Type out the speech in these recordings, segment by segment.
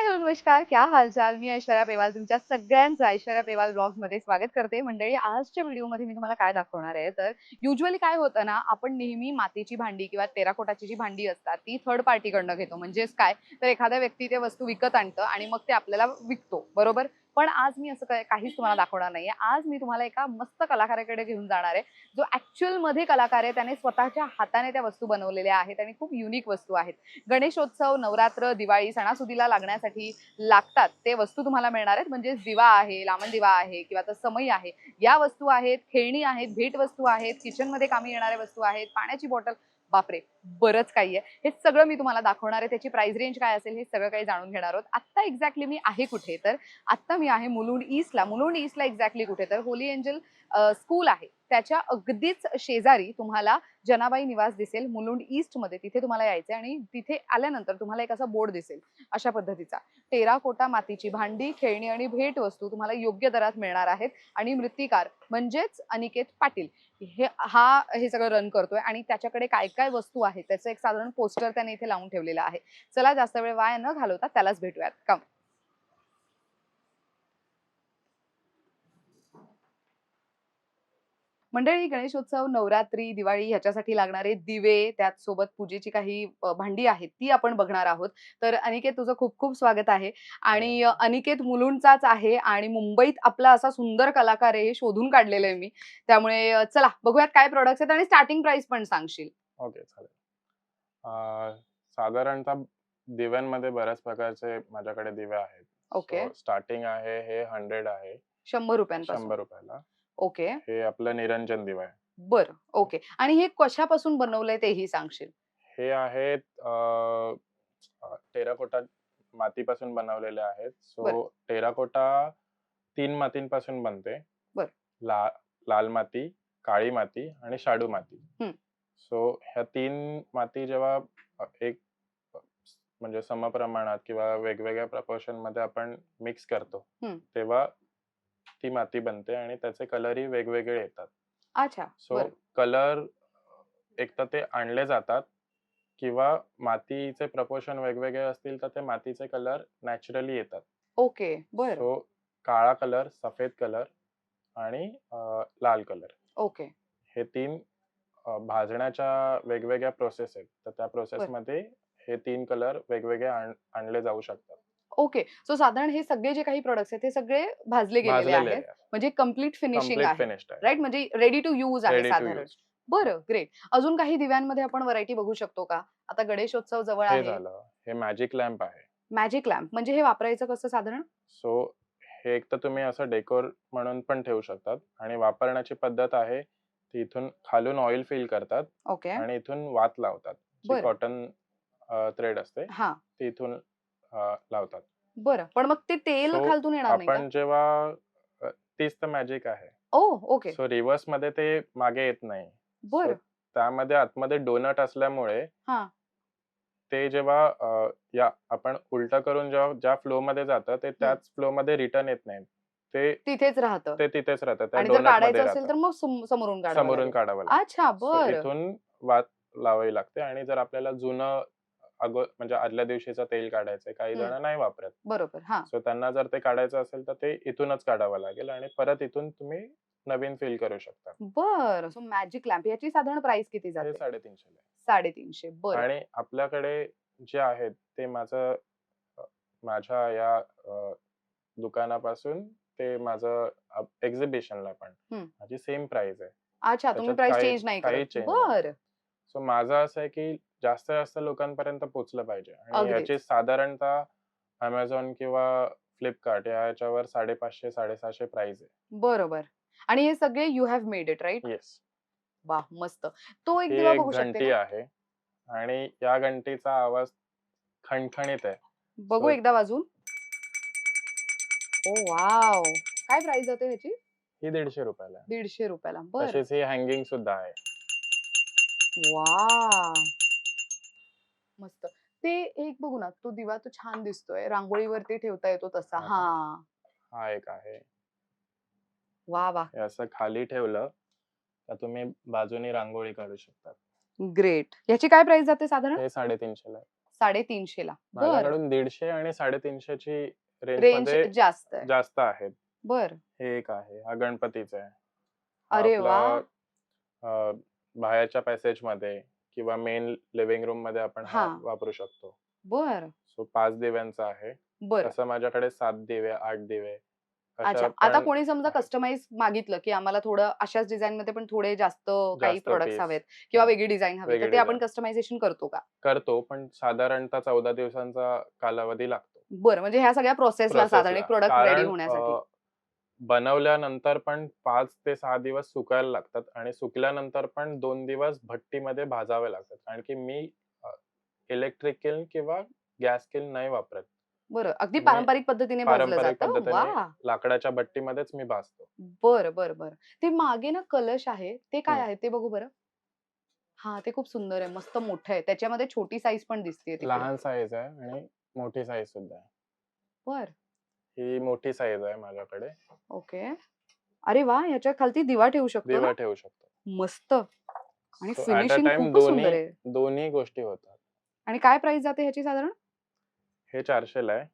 हाय नमस्कार. क्या हालचाल? मी ऐश्वर्या पेवाल. तुमच्या सगळ्यांचं ऐश्वर्या पेवाल ब्लॉगमध्ये स्वागत करते. मंडळी आजच्या व्हिडिओमध्ये मी तुम्हाला काय दाखवणार आहे? तर युजली काय होतं ना आपण नेहमी मातीची भांडी किंवा तेराकोटाची जी भांडी असतात ती थर्ड पार्टीकडनं घेतो. म्हणजेच काय? तर एखाद्या व्यक्ती ते वस्तू विकत आणतं आणि मग ते आपल्याला विकतो. बरोबर? पण आज मी असं काय- काहीच तुम्हाला दाखवणार नाहीये. आज मी तुम्हाला एका मस्त कलाकाराकडे घेऊन जाणार आहे जो ऍक्च्युअलमध्ये कलाकार आहे. त्याने स्वतःच्या हाताने त्या वस्तू बनवलेल्या आहेत आणि खूप युनिक वस्तू आहेत. गणेशोत्सव नवरात्र दिवाळी सणासुदीला लागण्यासाठी लागतात. ते वस्तू तुम्हाला मिळणार आहेत. म्हणजे दिवा आहे लामण दिवा आहे किंवा तर समई आहे. या वस्तू आहेत खेळणी आहेत भेट वस्तू आहेत किचनमध्ये कामी येणाऱ्या वस्तू आहेत पाण्याची बॉटल बापरे बरंच काही आहे. हे सगळं मी तुम्हाला दाखवणार आहे. त्याची प्राइस रेंज काय असेल हे सगळं काही जाणून घेणार आहोत. आत्ता एक्झॅक्टली मी आहे कुठे तर? आत्ता मी आहे मुलुंड ईस्टला मुलुंड ईस्टला एक्झॅक्टली कुठे तर? होली एंजल स्कूल आहे. त्याच्या अगदीच शेजारी तुम्हाला जनाबाई निवास दिसेल. मुलुंड ईस्टमध्ये तिथे तुम्हाला यायचं आणि तिथे आल्यानंतर तुम्हाला एक असा बोर्ड दिसेल अशा पद्धतीचा. टेराकोटा मातीची भांडी खेळणी आणि भेटवस्तू तुम्हाला योग्य दरात मिळणार आहेत. आणि मृत्तिकार म्हणजेच अनिकेत पाटील. हे हा हे सगळं रन करतोय आणि त्याच्याकडे काय काय वस्तू आहेत? त्याचं एक साधारण पोस्टर त्याने इथे लावून ठेवलेलं आहे. चला जास्त वेळ वाया न घालवता त्यालाच भेटूयात. कम मंडळी गणेशोत्सव नवरात्री दिवाळी ह्याच्यासाठी लागणारे दिवे त्यात सोबत पूजेची काही भांडी आहेत ती आपण बघणार आहोत. तर अनिकेत तुझं खूप खूप स्वागत आहे. आणि अ, अनिकेत मुलुंडचाच आहे आणि मुंबईत आपला असा सुंदर कलाकार आहे हे शोधून काढलेलं आहे मी. त्यामुळे चला बघूयात काय प्रोडक्ट्स आहेत आणि स्टार्टिंग प्राइस पण सांगशील. ओके चालेल. साधारणतः दिव्यांमध्ये बऱ्याच प्रकारचे माझ्याकडे दिवे आहेत. ओके. स्टार्टिंग आहे हे हंड्रेड आहे. शंभर रुपयांपासून. शंभर रुपयाला. ओके हे आपलं निरंजन दिवा आहे बरं ओके आणि हे कशापासून बनवलंय तेही सांगशील हे आहेत अं, अं, टेराकोटा मातीपासून बनवलेले आहेत बरं. सो टेराकोटा तीन मातींपासून बनते बरं. ला लाल माती काळी माती आणि शाडू माती. सो ह्या तीन माती जेव्हा अ, एक अ, म्हणजे समप्रमाणात किंवा वेगवेगळ्या प्रपोर्शनमध्ये आपण मिक्स करतो हम्म. तेव्हा ती माती बनते आणि त्याचे कलरही वेगवेगळे येतात. अच्छा सो बरं. कलर एक तर ते आणले जातात किंवा मातीचे प्रपोर्शन वेगवेगळे असतील तर ते मातीचे कलर नॅचरली येतात. ओके बरं. सो काळा कलर सफेद कलर आणि अं, लाल कलर. ओके. हे तीन अं, भाजण्याच्या वेगवेगळ्या प्रोसेस आहेत. तर त्या प्रोसेस मध्ये हे तीन कलर वेगवेगळे आण- आणले जाऊ शकतात. ओके. सो साधारण हे सगळे जे काही प्रोडक्ट्स आहेत ते सगळे भाजले गेलेले भाजलेले आहेत. म्हणजे कंप्लीट फिनिशिंग आहे. राईट म्हणजे रेडी टू यूज आहे साधारण. बरं ग्रेट अजून काही दिव्यांमध्ये आपण व्हरायटी बघू शकतो का? आता गणेशोत्सव जवळ हे आहे. झालं. हे मॅजिक लॅम्प आहे. मॅजिक लॅम्प म्हणजे हे वापरायचं कसं साधारण? सो हे एक तर तुम्ही असं डेकोर म्हणून पण ठेवू शकतात. आणि वापरण्याची पद्धत आहे ती इथून खालून ऑइल फिल करतात ओके. आणि इथून वात लावतात. बरं. कॉटन थ्रेड असते हा. ती इथून लावतात. बरं पण मग ते तेल So, खालतून येणार नाही आपण जेव्हा अ, तीच तर मॅजिक आहे. ओ ओके. सो रिव्हर्समध्ये ते मागे येत नाही. बरं. त्यामध्ये आतमध्ये डोनट असल्यामुळे हा. ते जेव्हा अ, या आपण उलट करून जेव्हा ज्या फ्लो मध्ये जातं ते त्याच फ्लो मध्ये रिटर्न येत नाही ते तिथेच राहतं. ते तिथेच राहतं. त्या आणि जर डोनटमध्ये काढायचं असेल तर राहतं मग सम- समोरून काढावं समोरून लागेल. काढावं लागतं अच्छा So, बरं. इथून वात लावावी लागते आणि जर आपल्याला जुनं अगो म्हणजे आदल्या दिवशीचं तेल काढायचंय काही हम्म. जण नाही वापरत. बरोबर हा. सो त्यांना जर ते काढायचं असेल तर ते इथूनच काढावं लागेल आणि परत इथून तुम्ही नवीन फिल करू शकता. बरं सो मॅजिक लॅम्प याची साधारण प्राइस किती हे जाते? साडेतीनशे साडेतीनशे बरं. आणि आपल्याकडे जे आहेत ते माझं अ, माझ्या या अ, दुकानापासून ते माझं एक्झिबिशनला पण. हम्म. माझी सेम प्राइस आहे. अच्छा तुम्ही त्याच्यात प्राइस काही- चेंज नाही काही करत. change नाही. बरं. सो माझं असं आहे की जास्त जास्त लोकांपर्यंत पोहोचलं पाहिजे. आणि अगदीच. याची साधारणतः अमेझॉन किंवा फ्लिपकार्ट याच्यावर साडेपाचशे साडेसहाशे प्राइस आहे. बरोबर. आणि हे सगळे you have made it right yes वा मस्त. तो एक ही दिवा एक बघू शकते घंटी का? आहे आणि या घंटीचा आवाज खणखणीत आहे. बघू So- एकदा वाजून ओ वाव. काय प्राइस जाते ह्याची? ही दीडशे रुपयाला आहे. दीडशे रुपयाला. बरं. तशीच ही हँगिंग सुद्धा आहे. वा मस्त. ते एक बघू ना तो दिवा तो छान दिसतोय. रांगोळीवरती ठेवता येतो तसा. हा. हा. हा. एक आहे. वा वा. हे असं खाली ठेवलं तर तुम्ही बाजूनी रांगोळी काढू शकता. ग्रेट. याची काय प्राइस जाते साधारण? हे साडेतीनशेला आहे. साडेतीनशे ला. बर. माझ्याकडून दीडशे आणि साडेतीनशेची रेंज रेंजमध्ये जास्त आहे. जास्त आहेत. बर. हे एक आहे. हा गणपतीचा आहे. हा अरे आपला, वा. अं, बाहेरच्या पॅसेजमध्ये किंवा मेन लिव्हिंग रूममध्ये आपण हा हा. वापरू शकतो बर सो पाच दिव्यांचा आहे बर तसं माझ्याकडे सात दिवे आठ दिवे अशा अच्छा आता पण कोणी समजा आहेत. कस्टमाइज मागितलं की आम्हाला थोडं अशाच डिझाईन मध्ये पण थोडे जास्त काही जास्त प्रोडक्ट्स piece. हवेत किंवा. वेगळी डिझाईन हवी तर वेगळी ते आपण design. कस्टमायझेशन करतो का करतो पण साधारणतः चौदा दिवसांचा कालावधी लागतो बरं म्हणजे ह्या सगळ्या प्रोसेसला साधारण एक process. प्रोडक्ट रेडी कारण, होण्यासाठी अं, बनवल्यानंतर पण पाच ते सहा दिवस सुकायला लागतात आणि सुकल्यानंतर पण दोन दिवस भट्टीमध्ये भाजावे लागतात. कारण की मी इलेक्ट्रिक किल्न किंवा गॅस किल्न नाही वापरत. बरं. अगदी मी पारंपरिक पद्धतीने भाजलं पारंपरिक जातं? पद्धतीने वा लाकडाच्या भट्टीमध्येच मी भाजतो. बर बर बर. ते मागे ना कलश आहे. ते काय हम्म. आहे ते बघू बरं. हा ते खूप सुंदर आहे. मस्त मोठं आहे. त्याच्यामध्ये छोटी साईज पण दिसते लहान साईज आहे आणि मोठी साईज सुद्धा आहे. बर. ही मोठी साईज आहे माझ्याकडे. ओके. अरे वा ह्याच्या खालती दिवा ठेवू शकतो दिवा ना? ठेवू शकतो. मस्त. आणि So, at a finishing time खूपच सुंदर दोन्ही आहे. दोन्ही गोष्टी होतात. आणि काय प्राइस जाते ह्याची साधारण? हे चारशेला आहे.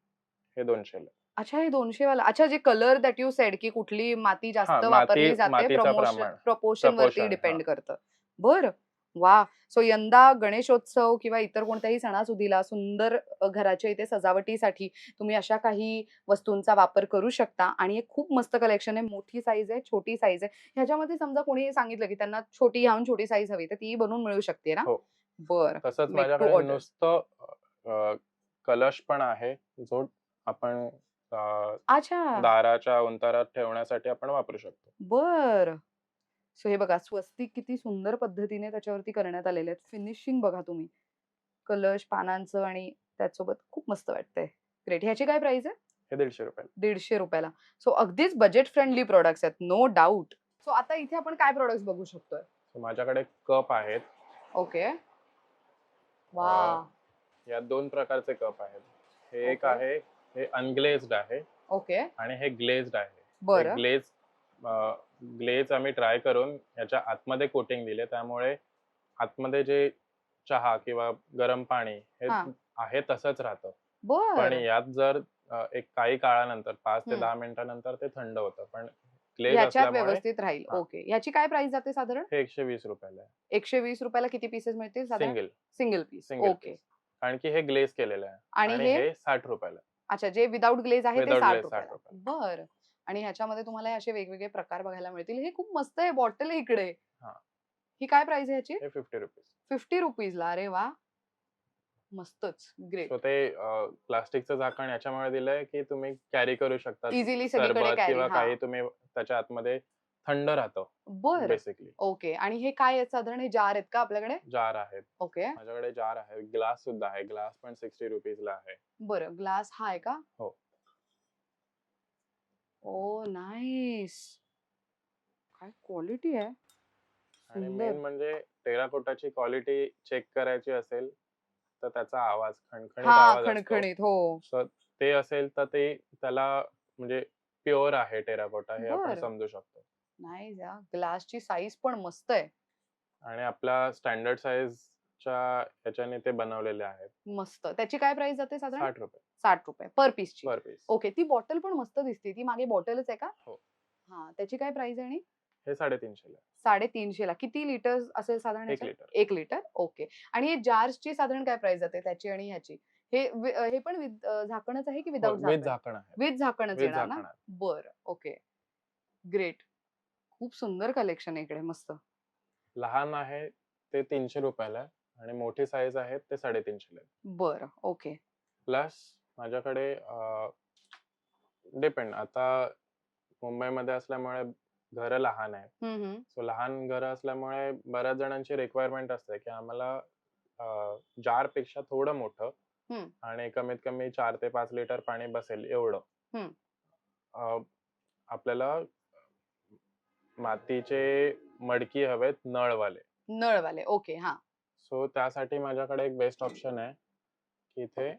हे दोनशेला अच्छा हे दोनशे वाला. अच्छा जे कलर दॅट यू सेड की कुठली माती जास्त माती- वापरली जाते मातीचं प्रमोशन प्रमाण. प्रपोर्शन वरती Proportion, डिपेंड. करतं. बर. वा! सो यंदा गणेशोत्सव किंवा इतर कोणत्याही सणासुदीला सुंदर घराच्या इथे सजावटीसाठी तुम्ही अशा काही वस्तूंचा वापर करू शकता. आणि हे खूप मस्त कलेक्शन आहे. मोठी साईज आहे छोटी साईज आहे. ह्याच्यामध्ये समजा कोणी सांगितलं की त्यांना छोटी ह्याहून छोटी साईज हवी तर ती बनवून मिळू शकते ना? हो. बर. तसंच माझ्याकडे. नुसतं कलश पण आहे जो आपण अच्छा. दाराच्या उंतारात ठेवण्यासाठी आपण वापरू शकतो. बर. सो हे बघा स्वस्तिक किती सुंदर पद्धतीने त्याच्यावरती करण्यात आलेले आहेत. फिनिशिंग बघा तुम्ही. कलश पानांचं आणि त्याचसोबत खूप मस्त वाटतंय. ग्रेट ह्याची काय प्राइस आहे? हे दीडशे रुपये दीडशे रुपयाला. सो अगदीच बजेट फ्रेंडली प्रोडक्ट्स आहेत नो डाऊट सो आता इथे आपण काय प्रोडक्ट्स बघू शकतोय? So, माझ्याकडे कप आहेत. ओके वा या दोन प्रकारचे कप आहेत. हे एक Okay. आहे हे अनग्लेज्ड आहे. ओके आणि हे ग्लेज्ड आहे. बरं. ग्लेज ग्लेज आम्ही ट्राय करून याच्या आतमध्ये कोटिंग दिले. त्यामुळे आतमध्ये जे चहा किंवा गरम पाणी हे हा. आहे तसंच राहतं. बर. पण यात जर अ, एक काही काळानंतर पाच ते हम्म. दहा मिनिटानंतर ते थंड होतं. पण ग्लेज ह्याच्यात असल्यामुळे व्यवस्थित राहील. हा. ओके. ह्याची काय प्राइस जाते साधारण? हे एकशे वीस रुपयाला आहे. एकशे वीस रुपयाला किती पीसेस मिळतील साधारण? Single single piece single okay. कारण की हे ग्लेज केलेलं आहे. आणि आणि हे? हे साठ रुपयाला. अच्छा जे विदाउट ग्लेज आहे ते Without साठ glaze रुपयाला 60 बर. आणि ह्याच्यामध्ये तुम्हाला असे वेगवेगळे प्रकार बघायला मिळतील. हे खूप मस्त आहे बॉटल आहे इकडे. हा. काय प्राइस आहे ह्याची? हे फिफ्टी रुपीज फिफ्टी रुपीजला अरे वा. मस्तच. ग्रेट ते प्लास्टिकचं झाकण याच्यामुळे दिलंय की तुम्ही कॅरी करू शकता इझिली सगळीकडे किंवा काही तुम्ही त्याच्या आतमध्ये थंड राहतं बर. बेसिकली ओके आणि हे काय आहेत साधारण हे जार आहेत का आपल्याकडे? जार आहेत. ओके माझ्याकडे जार आहे ग्लास सुद्धा आहे. ग्लास पण सिक्स्टी रुपीजला आहे. बरं. ग्लास हा आहे का? हो. ओ नाईस काय क्वालिटी आहे आणि सुंदर. मेन म्हणजे टेराकोटाची क्वालिटी चेक करायची असेल तर त्याचा आवाज खणखणीत हा आवाज असतो. खणखणीत हो So, ते असेल तर ते त्याला म्हणजे प्युअर आहे टेराकोटा हे आपण बरं. समजू शकतो नाईस या ग्लासची साईज पण मस्त आहे आणि आपल्या स्टँडर्ड साईजच्या ह्याच्याने ते बनवलेले आहेत. मस्त. त्याची काय प्राइस जाते साधारण? साठ रुपये. साठ रुपये. पर पीसची पर पीस ओके ती बॉटल पण मस्त दिसते. ती मागे बॉटलच आहे का? हो. हा. त्याची काय प्राइस आहे आणि? हे साडेतीनशेला साडेतीनशे ला. किती लिटर असेल साधारण एक याच्यात? लिटर एक लिटर ओके आणि हे जार्सची साधारण काय प्राइस जाते? त्याची आणि ह्याची? हे वि- हे पण with, अं, झाकणच आहे की विदाउट विथ झाकण? आहे. विथ झाकणच विथ येणार ना? झाकण आहे. बर. ओके ग्रेट खूप सुंदर कलेक्शन आहे इकडे. मस्त. लहान आहे ते तीनशे रुपयाला आहे. आणि मोठी साईज आहे ते साडेतीनशेला आहे बर ओके प्लस माझ्याकडे डिपेंड आता मुंबईमध्ये असल्यामुळे घरं लहान आहेत. हम्म, हम्म. सो लहान घरं असल्यामुळे बऱ्याच जणांची रिक्वायरमेंट असते की आम्हाला जारपेक्षा थोडं मोठं. आणि कमीत कमी चार ते पाच लिटर पाणी बसेल एवढं. हम्म. अं, आपल्याला मातीचे मडकी हवेत नळवाले. नळवाले ओके हा. सो त्यासाठी माझ्याकडे एक बेस्ट ऑप्शन आहे की इथे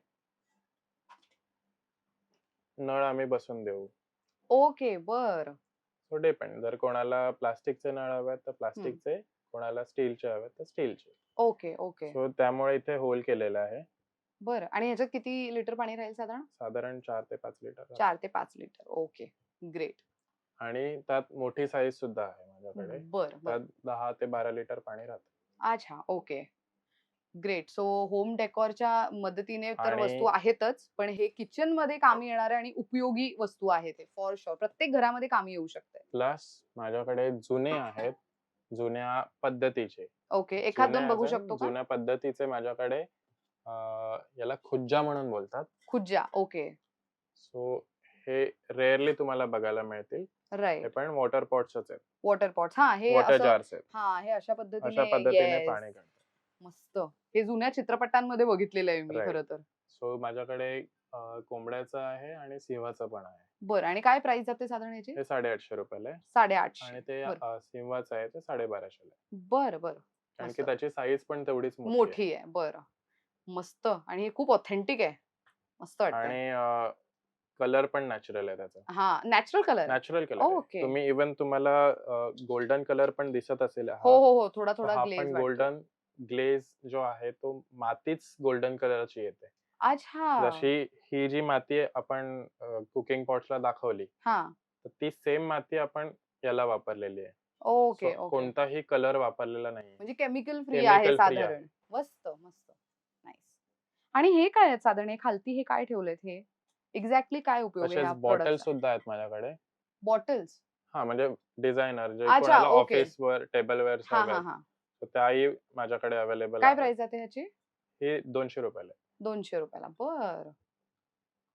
नळ आम्ही बसून देऊ. ओके बर. सो डिपेंड जर कोणाला प्लास्टिकचे नळ हवेत तर प्लास्टिकचे. कोणाला स्टीलचे हवेत तर स्टीलचे. ओके ओके सो त्यामुळे इथे होल केलेला आहे. बरं. आणि ह्याच्यात किती लिटर पाणी राहील साधारण? साधारण चार ते पाच लिटर. चार ते पाच लिटर. ओके ग्रेट आणि त्यात मोठी साईज सुद्धा आहे माझ्याकडे. बरं बरं. त्यात दहा ते बारा लिटर पाणी राहतं. अच्छा ओके ग्रेट. सो होम डेकॉरच्या मदतीने तर आणि- वस्तू आहेतच पण हे किचनमध्ये कामी येणाऱ्या आणि उपयोगी वस्तू आहेत हे फॉर शुअर प्रत्येक घरामध्ये कामी येऊ शकते प्लस माझ्याकडे जुने आहेत जुन्या पद्धतीचे. ओके एखाद दोन जुन्या बघू as in शकतो का? जुन्या पद्धतीचे माझ्याकडे अं, याला खुज्जा म्हणून बोलतात. खुज्जा ओके. सो हे रेअरली तुम्हाला बघायला मिळतील. हे राईट पण वॉटर पॉट्सच आहेत. वॉटर पॉट हा हे वॉटर असं जार्स आहेत. हा हे अशा अशा पद्धतीने पद्धतीने yes, पाणी काढतात. मस्त. हे जुन्या चित्रपटांमध्ये बघितलेलं आहे मी Right. खरं तर. सो माझ्याकडे अं, कोंबड्याचं आहे आणि सिंहाचं पण आहे. बरं आणि काय प्राइस जाते साधारण याची? हे साडेआठशे रुपयाला आहे. साडेआठशे. आणि ते बरं. अं, सिंहाचं आहे ते साडेबाराशेला आहे. बरं बरं. कारण. की त्याची साईज पण तेवढीच मोठी आहे. मोठी आहे. बरं. मस्त. आणि हे खूप ऑथेंटिक आहे. मस्त वाटतं आणि कलर पण नॅचरल आहे त्याचा. हा. Natural colour natural colour Okay. तुम्ही इवन तुम्हाला गोल्डन कलर पण दिसत असेल हा. हो हो हो. थोडा तर थोडा हा ग्लेज पण गोल्डन ग्लेज जो आहे तो मातीच गोल्डन कलरची येते. अच्छा. जशी ही जी माती आपण कुकिंग पॉट्सला दाखवली हा. तर ती सेम माती आपण याला वापरलेली आहे. ओके कोणताही कलर वापरलेला नाही म्हणजे केमिकल फ्री आहे. साधारण. मस्त मस्त. नाईस आणि हे काय साधारण? हे खालती हे काय ठेवलेत हे? एक्झॅक्टली काय उपयोग आहे बॉटल सुद्धा आहेत माझ्याकडे. बॉटल्स हा म्हणजे डिझायनर जे. ऑफिस वर टेबल वेअर हा त्याही माझ्याकडे अवेलेबल काय प्राइस जाते ह्याची? हे दोनशे रुपयाला आहे. दोनशे रुपयाला. बर.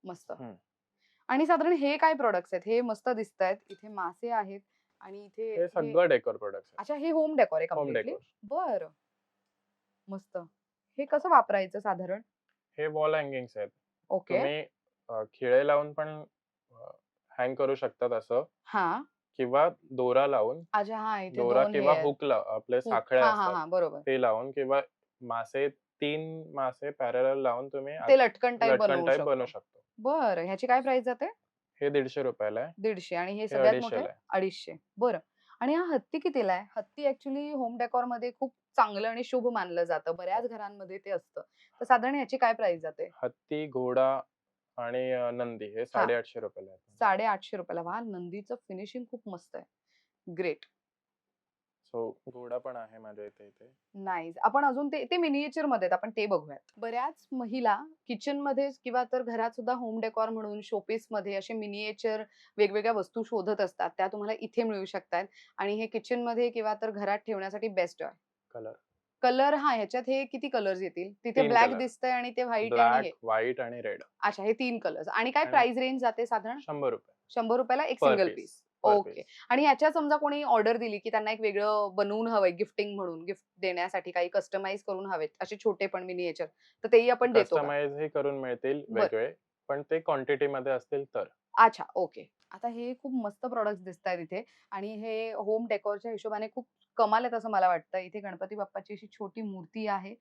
मस्त. हम्म. आणि साधारण हे काय प्रोडक्ट्स आहेत? हे मस्त दिसत आहेत इथे मासे आहेत आणि इथे हे हे- सगळं डेकोर प्रोडक्ट अच्छा हे होम डेकोर आहे होम कम्प्लिटली डेकोर बर. मस्त. हे कसं वापरायचं साधारण? हे वॉल हँगिंग्स आहेत. ओके. तुम्ही अ, खिळे लावून पण हँग करू शकतात असं. हा. किंवा दोरा लावून अच्छा हा इथे दोरा दोन किंवा हे आहेत. हुक आपले Hook. साखळ्या हा हा असतात. हा बरोबर. ते लावून किंवा मासे तीन मासे पॅरल लावून तुम्ही ते लटकन टाईप लटकन बनवू टाईप बनवू शकतो. शकतो. बरं ह्याची काय प्राइस जाते? हे दीडशे रुपयाला आहे. दीडशे आणि हे हे सगळ्यात मोठे अडीचशे. बरं. आणि हा हत्ती कितीला आहे? हत्ती ऍक्च्युली होम डेकॉरमध्ये खूप चांगलं आणि शुभ मानलं जातं. बऱ्याच घरांमध्ये ते असतं. तर साधारण ह्याची काय प्राइस जाते? हत्ती घोडा आणि अ, नंदी हे साडेआठशे रुपयाला आहे साडेआठशे रुपयाला. वा नंदीचं फिनिशिंग खूप मस्त आहे. ग्रेट सो घोडा पण आहे माझ्या इथे इथे. नाईस आपण अजून ते ते मिनिएचरमध्ये आहेत. आपण ते बघूयात. बऱ्याच महिला किचनमध्ये किंवा तर घरात सुद्धा होम डेकॉर म्हणून शोपीसमध्ये असे मिनिएचर वेगवेगळ्या वस्तू शोधत असतात. त्या तुम्हाला इथे मिळू शकतात. आणि हे किचनमध्ये किंवा तर घरात ठेवण्यासाठी बेस्ट आहे. कलर कलर हा ह्याच्यात हे किती कलर्स येतील तिथे तीन ब्लॅक color. दिसतंय आणि ते व्हाईट आणि ब्लॅक हे व्हाईट आणि रेड अच्छा हे तीन कलर्स आणि काय आणि- प्राइस रेंज जाते साधारण शंभर रुपये शंभर रुपयाला एक Per single piece. Piece Per okay piece. आणि ह्याच्या समजा कोणी ऑर्डर दिली की त्यांना एक वेगळं बनवून हवंय गिफ्टिंग म्हणून गिफ्ट देण्यासाठी काही कस्टमाइज करून हवेत असे छोटे पण मिनिएचर तर तेही आपण देतो का? कस्टमाइज हे करून मिळतील बर. वेगळे पण ते क्वांटिटी मध्ये असतील तर. अच्छा ओके. आता हे खूप मस्त प्रॉडक्ट दिसत आहेत इथे आणि हे होम डेकोरच्या हिशोबाने खूप कमाल आहेत असं मला वाटतं. इथे गणपती बाप्पाची अशी छोटी मूर्ती आहे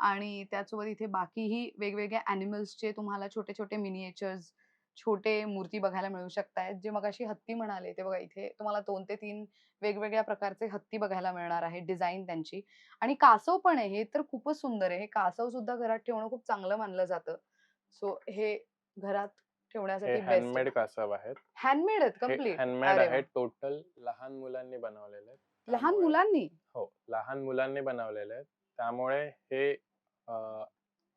आणि त्याचसोबत इथे बाकीही वेगवेगळ्या अॅनिमल्सचे तुम्हाला छोटे छोटे मिनिएचर्स छोटे मूर्ती बघायला मिळू शकतायत. जे मग अशी हत्ती म्हणाले ते बघा इथे तुम्हाला दोन ते तीन वेगवेगळ्या प्रकारचे हत्ती बघायला मिळणार आहे डिझाईन त्यांची. आणि कासव पण आहे हे तर खूपच सुंदर आहे. हे कासव सुद्धा घरात ठेवणं खूप चांगलं मानलं जातं. सो हे घरात ठेवण्यासाठी हँडमेड कासव आहेत. हँडमेड आहेत कंप्लीट हँडमेड. आहेत. टोटल लहान मुलांनी बनवलेले आहेत. लहान मुलांनी? हो लहान मुलांनी बनवलेले आहेत. त्यामुळे हे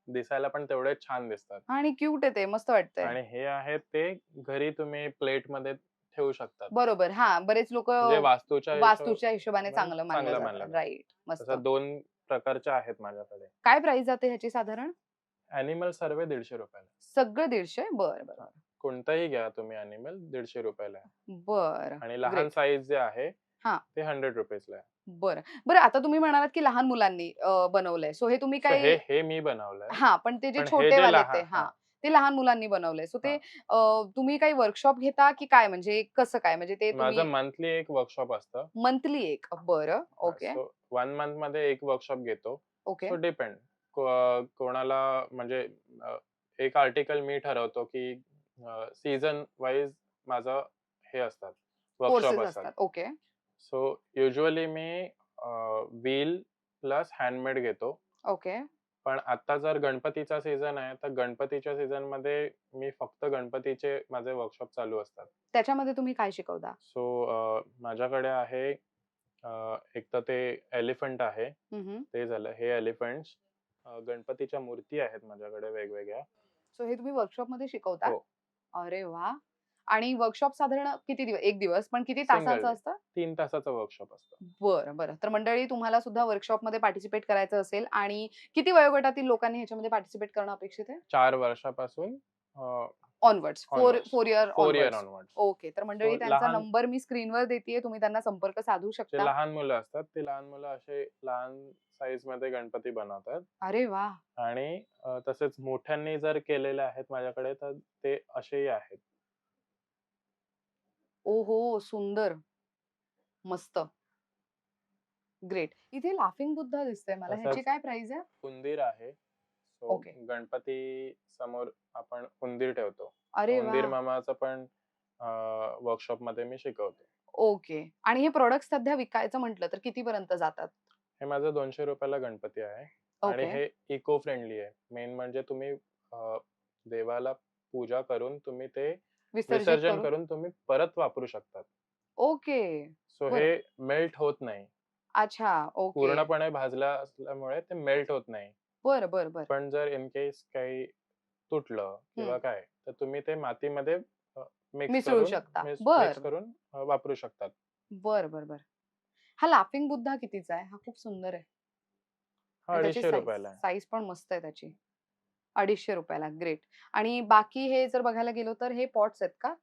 दिसायला पण तेवढे छान दिसतात. आणि क्यूट आहे ते मस्त वाटतंय. आणि हे आहेत ते घरी तुम्ही प्लेटमध्ये ठेवू शकतात. बरोबर हा बरेच लोक म्हणजे वास्तूच्या वास्तूच्या हिशोबाने हिशोब- चांगलं मानलं. राईट मस्त. दोन प्रकारच्या आहेत माझ्याकडे. काय प्राइस जाते ह्याची साधारण? अॅनिमल सर्वे दीडशे रुपयाला सगळं दीडशे? बर बर. कोणताही घ्या तुम्ही अॅनिमल दीडशे रुपयाला आहे. बर. आणि लहान Great. साईज जे आहे हा. ते हंड्रेड रुपीजला आहे. बर. बरं आता तुम्ही म्हणालात की लहान मुलांनी अं, बनवलंय. सो हे तुम्ही So हे काय हे मी बनवलंय. हा पण ते जे पण हे छोटे वाले लहान- ते हा. हा. ते लहान मुलांनी बनवलंय. सो ते. अं, तुम्ही काही वर्कशॉप घेता की काय? म्हणजे कसं काय? म्हणजे ते माझं तुम्ही मंथली एक वर्कशॉप असतं. मंथली एक. बरं. ओके वन मंथमध्ये एक वर्कशॉप घेतो. ओके सो डिपेंड कोणाला म्हणजे एक आर्टिकल मी ठरवतो की सीझन वाईज माझं हे असतात कोर्सेस वर्कशॉप असतात. असतात. ओके सो युजली मी व्हील प्लस हँडमेड घेतो. ओके पण आता जर गणपतीचा सीझन आहे तर गणपतीच्या सीझनमध्ये मी फक्त गणपतीचे माझे वर्कशॉप चालू असतात. त्याच्यामध्ये तुम्ही काय शिकवता? सो माझ्याकडे आहे अ, एक तर ते एलिफंट आहे. ते झालं हे गणपतीच्या मूर्ती आहेत माझ्याकडे वेगवेगळ्या. हे तुम्ही वर्कशॉपमध्ये शिकवता? हो. अरे वा! आणि वर्कशॉप साधारण किती दिवस? एक दिवस? पण किती तासाचं. असतं? तीन तासाचं वर्कशॉप असतं. बरं बरं. तर मंडळी तुम्हाला सुद्धा वर्कशॉपमध्ये पार्टिसिपेट करायचं असेल आणि किती वयोगटातील लोकांनी ह्याच्यामध्ये पार्टिसिपेट करणं अपेक्षित आहे? चार वर्षापासून onwards four. Four year four year onward okay तर मंडळी त्यांचा लहान- नंबर मी स्क्रीनवर देतेय. तुम्ही त्यांना संपर्क साधू जे शकता. लहान मुलं असतात ते लहान मुलं असे लहान साईजमध्ये गणपती बनवतात. अरे वा आणि अ, तसेच मोठ्यांनी जर केलेले आहेत माझ्याकडे तर ते असेही आहेत. ओहो! सुंदर. मस्त. ग्रेट. इथे लाफिंग बुद्धा दिसतंय मला. ह्याची तसंच- काय प्राइस आहे? उंदीर आहे. So Okay. गणपती समोर आपण उंदीर ठेवतो. अरे उंदीर वा मामाचं पण वर्कशॉपमध्ये मी शिकवतो. ओके. आणि हे प्रोडक्ट सध्या विकायचं म्हटलं तर किती पर्यंत जातात? हे माझं दोनशे रुपयाला गणपती आहे. आणि ओके. हे इको फ्रेंडली आहे. मेन म्हणजे तुम्ही अ, देवाला पूजा करून तुम्ही ते विसर्जित विसर्जन करून? करून तुम्ही परत वापरू शकतात. ओके. सो बरं. हे मेल्ट होत नाही. अच्छा ओके. पूर्णपणे भाजल्या असल्यामुळे ते मेल्ट होत नाही. बर बर बर. पण जर इन केस काही तुटलं किंवा काय तर तुम्ही ते मातीमध्ये मिक्स मिसळू करून शकता. मिक्स बर. करून अ, वापरू शकतात. बर बर बर. हा लाफिंग बुद्धा कितीचा आहे? हा खूप सुंदर आहे. हा अडीचशे रुपयाला साईज पण मस्त आहे त्याची. अडीचशे रुपयाला ग्रेट आणि बाकी हे जर बघायला गेलो तर हे पॉट्स आहेत का?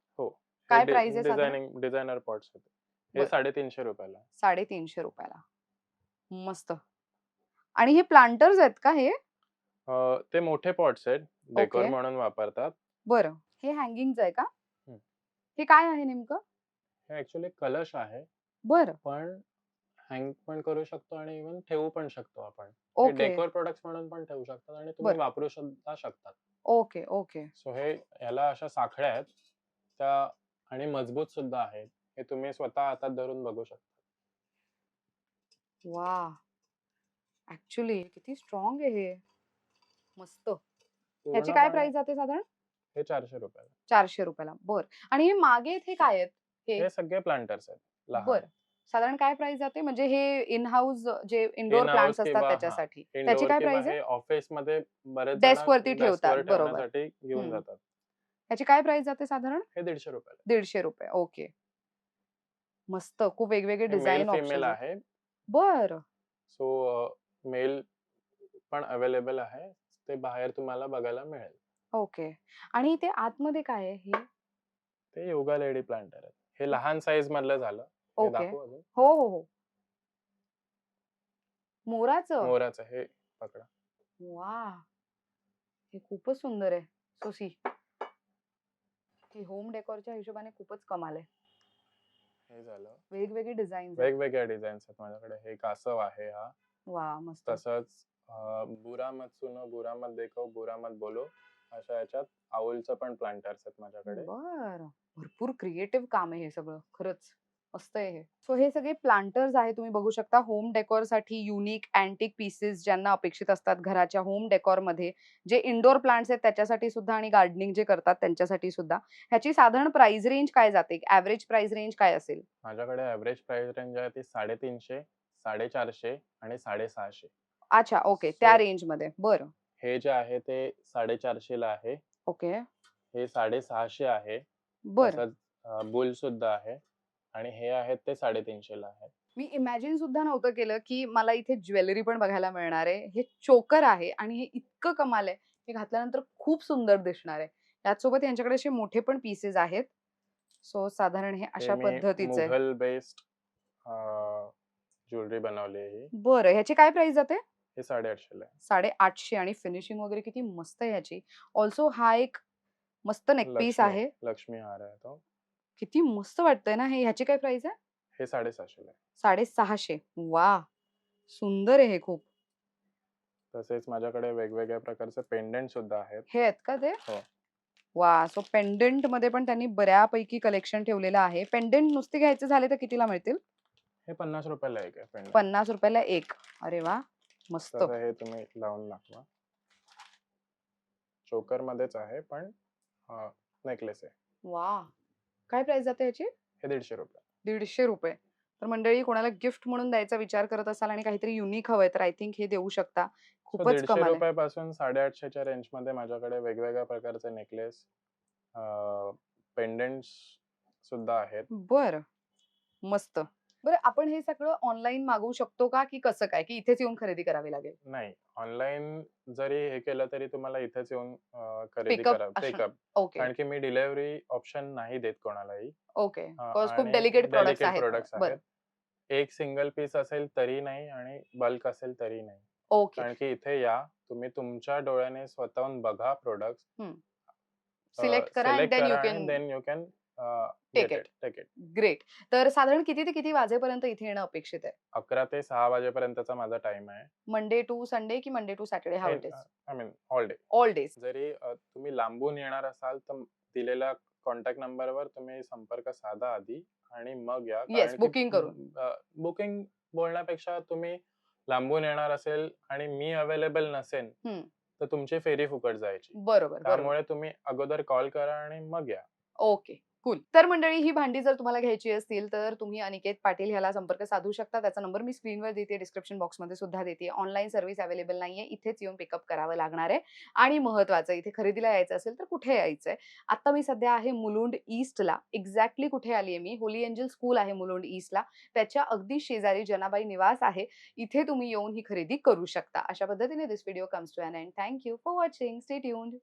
काय price आहे डिझायनर पॉट्स आहेत. हे. साडेतीनशे रुपयाला साडेतीनशे रुपयाला. मस्त. आणि हे प्लांटर्स आहेत का हे? ते मोठे पॉट्स आहेत डेकोर. म्हणून वापरतात. बरं. हे हँगिंगच आहे का. हे. काय आहे नेमकं? हे ऍक्च्युली कलश आहे. बरं. पण हँग पण करू शकतो आणि इव्हन ठेवू पण शकतो आपण. ओके. डेकोर प्रोडक्ट्स म्हणून पण ठेवू शकतात आणि तुम्ही बर. वापरू सुद्धा शकतात. Okay okay. सो हे याला अशा साखळ्या आहेत. त्या आणि मजबूत सुद्धा आहेत. हे तुम्ही स्वतः हातात धरून बघू शकता. वा ऍक्च्युली किती स्ट्रॉंग आहे हे. मस्त. ह्याची काय पूर्णपणे प्राइस जाते साधारण? हे चारशे रुपयाला. चारशे रुपयाला. बर. आणि हे मागे हे काय आहेत? हे? हे सगळे प्लांटर्स आहेत. लहान. बर. साधारण काय प्राइस जाते म्हणजे हे इन हाऊस जे प्लांट्स किंवा असतात त्याच्यासाठी. त्याची काय प्राइस आहे? ऑफिसमध्ये बरेच जण वरती ठेवतात, बरोबर. घेऊन. जातात. ह्याची काय प्राइस जाते साधारण? हे दीडशे रुपयाला दीडशे रुपये. ओके. मस्त. खूप वेगवेगळे डिझाईन ऑप्शन आहे. बर. सो मेल पण अवेलेबल आहे. ते बाहेर तुम्हाला बघायला मिळेल. ओके. आणि ते आतमध्ये काय आहे हे? ते योगा लेडी प्लांटर आहेत. हे लहान साईज मधलं झालं. हे ओके. दाखवू अजून. हो हो हो. मोराचं? मोराचं हे पकडा. वा हे खूपच सुंदर आहे सोसी हे होम डेकोरच्या हिशोबाने खूपच कमाल आहे. हे झालं. वेगवेगळे डिझाईन वेगवेगळ्या डिझाईन्स आहेत माझ्याकडे. हे कासव आहे हा. वा मस्त. तसंच अं, बुरा मत सुनो बुरा मत देखो बुरा मत बोलो अशा याच्यात आऊलचं पण प्लांटर्स आहेत माझ्याकडे. बर. भरपूर क्रिएटिव्ह काम आहे हे सगळं खरंच. मस्त आहे हे. सो हे सगळे प्लांटर्स आहे तुम्ही बघू शकता होम डेकोरसाठी युनिक अँटिक पीसेस ज्यांना अपेक्षित असतात घराच्या होम डेकोरमध्ये. जे इंडोर प्लांट्स आहेत त्याच्यासाठी सुद्धा आणि गार्डनिंग जे करतात त्यांच्यासाठी सुद्धा. ह्याची साधारण प्राइस रेंज काय जाते? ऍव्हरेज प्राइस रेंज काय असेल? माझ्याकडे ऍव्हरेज प्राइस रेंज आहे ती साडेतीनशे साडेचारशे आणि साडेसहाशे. अच्छा ओके त्या रेंजमध्ये. बरं. हे जे आहे ते साडेचारशे ला आहे. ओके हे साडेसहाशे आहे. बरं. बुल सुद्धा आहे. आणि हे आहेत ते साडेतीनशे ला आहे मी इमॅजिन सुद्धा नव्हतं केलं की मला इथे ज्वेलरी पण बघायला मिळणार आहे. हे चोकर आहे आणि हे इतकं कमाल आहे. हे घातल्यानंतर खूप सुंदर दिसणार आहे. त्याचसोबत यांच्याकडे असे मोठे पण पीसेस आहेत. सो साधारण हे अशा पद्धतीचे मुघल बेस्ड ज्वेलरी बनवली आहे बरं ह्याची काय प्राइस जाते? हे साडेआठशे ला आहे. साडे आठशे आणि फिनिशिंग वगैरे किती मस्त आहे ह्याची. ऑल्सो हा एक मस्त नेकपीस आहे. लक्ष्मी हार आहे तो. किती मस्त वाटतंय ना हे ह्याची काय प्राइस आहे? हे साडेसहाशे ला आहे. साडेसहाशे. वा सुंदर आहे हे खूप. तसेच माझ्याकडे वेगवेगळ्या प्रकारचे पेंडेंट सुद्धा आहेत. हे आहेत का ते? हो. वा सो पेंडेंटमध्ये पण त्यांनी बऱ्यापैकी कलेक्शन ठेवलेलं आहे. पेंडेंट नुसते घ्यायचे झाले तर कितीला मिळतील? हे पन्नास रुपयाला एक आहे पन्नास रुपयाला एक. अरे वा मस्त. तर हे तुम्ही लावून दाखवा. चोकर मध्येच आहे पण नेकलेस आहे. वा काय प्राइस जाते याची? हे दीडशे रुपये. दीडशे रुपये. तर मंडळी कोणाला गिफ्ट म्हणून द्यायचा विचार करत असाल आणि काहीतरी युनिक हवंय तर आय थिंक हे देऊ शकता. खूपच दीडशे कमाल आहे. रुपयापासून साडेआठशेच्या रेंजमध्ये माझ्याकडे वेगवेगळ्या प्रकारचे नेकलेस पेंडेंट सुद्धा आहेत. बर. मस्त. बरं आपण हे सगळं ऑनलाईन मागवू शकतो का? की कसं काय? की इथेच येऊन खरेदी करावी लागेल? नाही. ऑनलाईन जरी हे केलं तरी तुम्हाला इथेच येऊन अं, खरेदी Pickup करा असं. पिकअप. ओके. कारण की मी डिलेव्हरी ऑप्शन नाही देत कोणालाही. ओके. अं, खूप आणि डेलिकेट प्रोडक्ट्स delicate आहेत products बरं. आहेत. एक सिंगल पीस असेल तरी नाही आणि बल्क असेल तरी नाही. ओके. कारण की इथे या तुम्ही तुमच्या डोळ्याने स्वतःहून बघा प्रोडक्ट सिलेक्ट करा then you can take it great तर साधारण किती ते किती वाजेपर्यंत इथे येणं अपेक्षित आहे? अकरा ते सहा वाजेपर्यंतचा माझा टाइम आहे. मंडे टू संडे की Monday to Saturday is I mean all day all days जरी तुम्ही लांबून येणार असाल तर दिलेल्या कॉन्टॅक्ट नंबरवर तुम्ही संपर्क साधा आधी आणि मग या. Yes, booking करून. बुकिंग बोलण्यापेक्षा तुम्ही लांबून येणार असेल आणि मी अवेलेबल हम्म. तर तुमची फेरी फुकट जायची. बरोबर त्यामुळे तुम्ही अगोदर कॉल करा आणि मग या. Okay cool. तर मंडळी ही भांडी जर तुम्हाला घ्यायची असतील तर तुम्ही अनिकेत पाटील ह्याला संपर्क साधू शकता. त्याचा नंबर मी स्क्रीनवर देते डिस्क्रिप्शन बॉक्समध्ये सुद्धा देते. ऑनलाईन सर्व्हिस अवेलेबल नाहीये. इथेच येऊन पिकअप करावं लागणार आहे. आणि महत्वाचं इथे खरेदीला यायचं असेल तर कुठे यायचंय? आता मी सध्या आहे मुलुंड ईस्टला. एक्झॅक्टली कुठे आली आहे मी? होली एंजल स्कूल आहे मुलुंड ईस्टला. त्याच्या अगदी शेजारी जनाबाई निवास आहे. इथे तुम्ही येऊन ही खरेदी करू शकता. अशा पद्धतीने this video comes to an end thank you for watching stay tuned